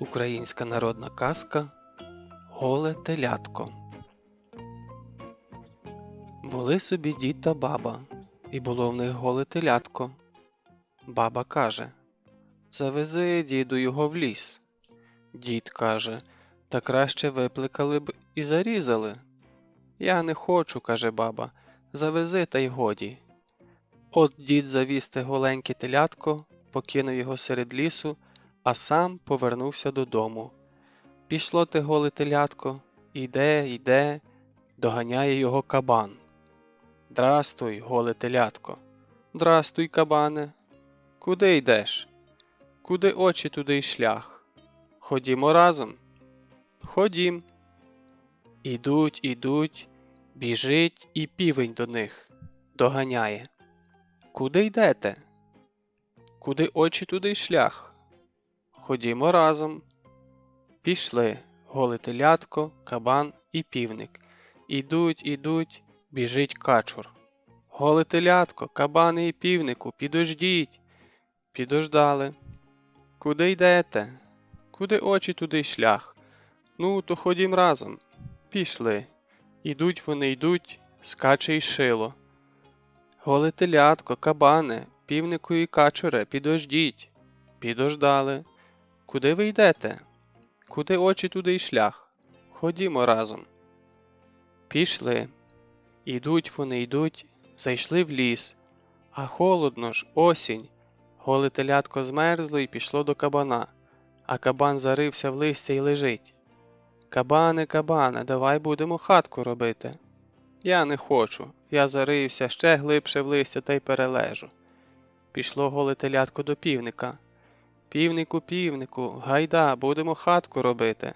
Українська народна казка Голе телятко. Були собі дід та баба, і було в них голе телятко. Баба каже Завези, діду, його в ліс. Дід каже Та краще випликали б і зарізали. Я не хочу, каже баба, завези та й годі. От дід завіз те голеньке телятко, покинув його серед лісу а сам повернувся додому. Пішло те голе телятко, іде, йде, доганяє його кабан. Здрастуй, голе телятко. Здрастуй, кабане. Куди йдеш? Куди очі, туди й шлях. Ходімо разом. Ходім. Ідуть, ідуть, біжить і півень до них. Доганяє. Куди йдете? Куди очі, туди й шлях. Ходімо разом. Пішли голе телятко, кабан і півник. Ідуть, ідуть, біжить качур. Голе телятко, кабани і півнику, підождіть. Підождали. Куди йдете? Куди очі, туди шлях. Ну, то ходім разом. Пішли. Ідуть вони йдуть, скаче й шило. Голе телятко, кабане, півнику і качуре, підождіть. Підождали. Куди ви йдете? Куди очі, туди й шлях. Ходімо разом. Пішли. Ідуть вони йдуть, зайшли в ліс, а холодно ж, осінь. Голе телятко змерзло і пішло до кабана, а кабан зарився в листя й лежить. Кабане, кабане, давай будемо хатку робити. Я не хочу. Я зарився ще глибше в листя та й перележу. Пішло голе телятко до півника. Півнику, півнику, гайда, будемо хатку робити.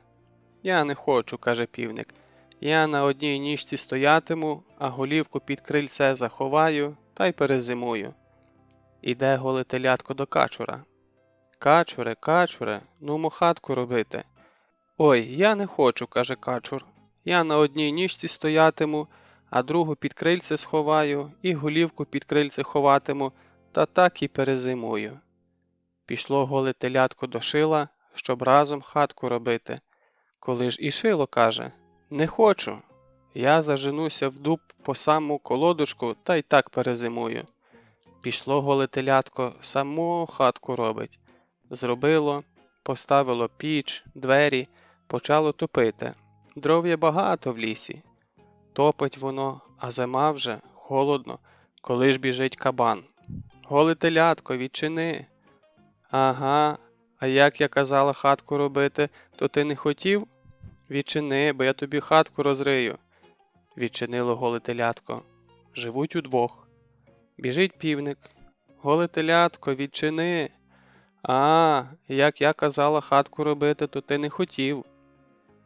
Я не хочу, каже півник. Я на одній ніжці стоятиму, а голівку під крильце заховаю та й перезимую. Іде голе телятко до качура. Качуре, качуре, нумо хатку робити. Ой, я не хочу, каже качур. Я на одній ніжці стоятиму, а другу під крильце сховаю і голівку під крильце ховатиму, та так і перезимую. Пішло голе телятко до шила, щоб разом хатку робити. Коли ж і шило каже Не хочу. Я заженуся в дуб по саму колодушку та й так перезимую. Пішло голе телятко, само хатку робить. Зробило, поставило піч, двері, почало топити. Дров є багато в лісі. Топить воно, а зима вже холодно, коли ж біжить кабан. Голе телятко, відчини. Ага, а як я казала хатку робити, то ти не хотів? Відчини, бо я тобі хатку розрию. Відчинило голе телятко. Живуть удвох. Біжить півник. Голе телятко, відчини. А, як я казала хатку робити, то ти не хотів.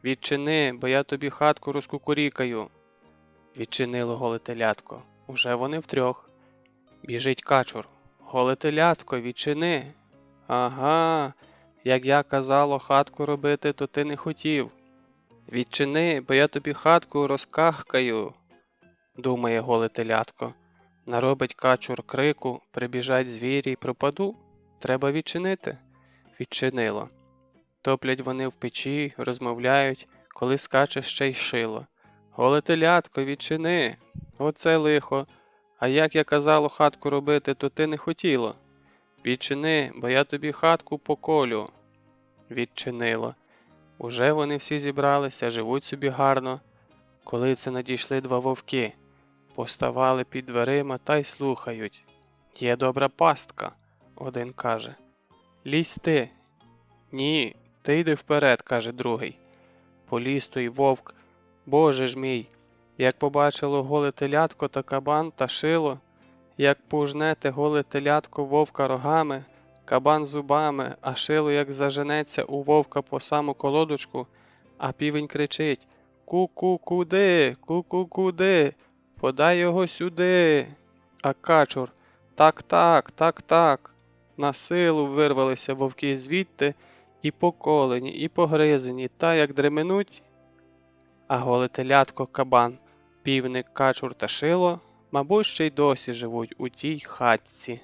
Відчини, бо я тобі хатку розкукурікаю. Відчинило голе телятко. Уже вони втрьох. Біжить качур. Голе телятко, відчини. Ага, як я казало хатку робити, то ти не хотів. Відчини, бо я тобі хатку розкахкаю, думає голе телятко. Наробить качур крику, прибіжать звірі й пропаду. Треба відчинити. Відчинило. Топлять вони в печі, розмовляють, коли скаче ще й шило. Голе телятко, відчини. Оце лихо. А як я казало хатку робити, то ти не хотіло. Відчини, бо я тобі хатку поколю. Відчинило. Уже вони всі зібралися, живуть собі гарно. Коли це надійшли два вовки, поставали під дверима та й слухають. Є добра пастка, один каже. Лізь ти. Ні, ти йди вперед, каже другий. Поліз той вовк, Боже ж мій, як побачило голе телятко та кабан та шило, як пужнете голе телятко вовка рогами, кабан зубами, а шило як заженеться у вовка по саму колодочку, а півень кричить Ку-ку куди, ку-ку куди, подай його сюди. А качур так, так, так, так. На силу вирвалися вовки звідти і поколені, і погризені, та як дременуть. А голе телятко кабан, півник, качур та шило мабуть, ще й досі живуть у тій хатці.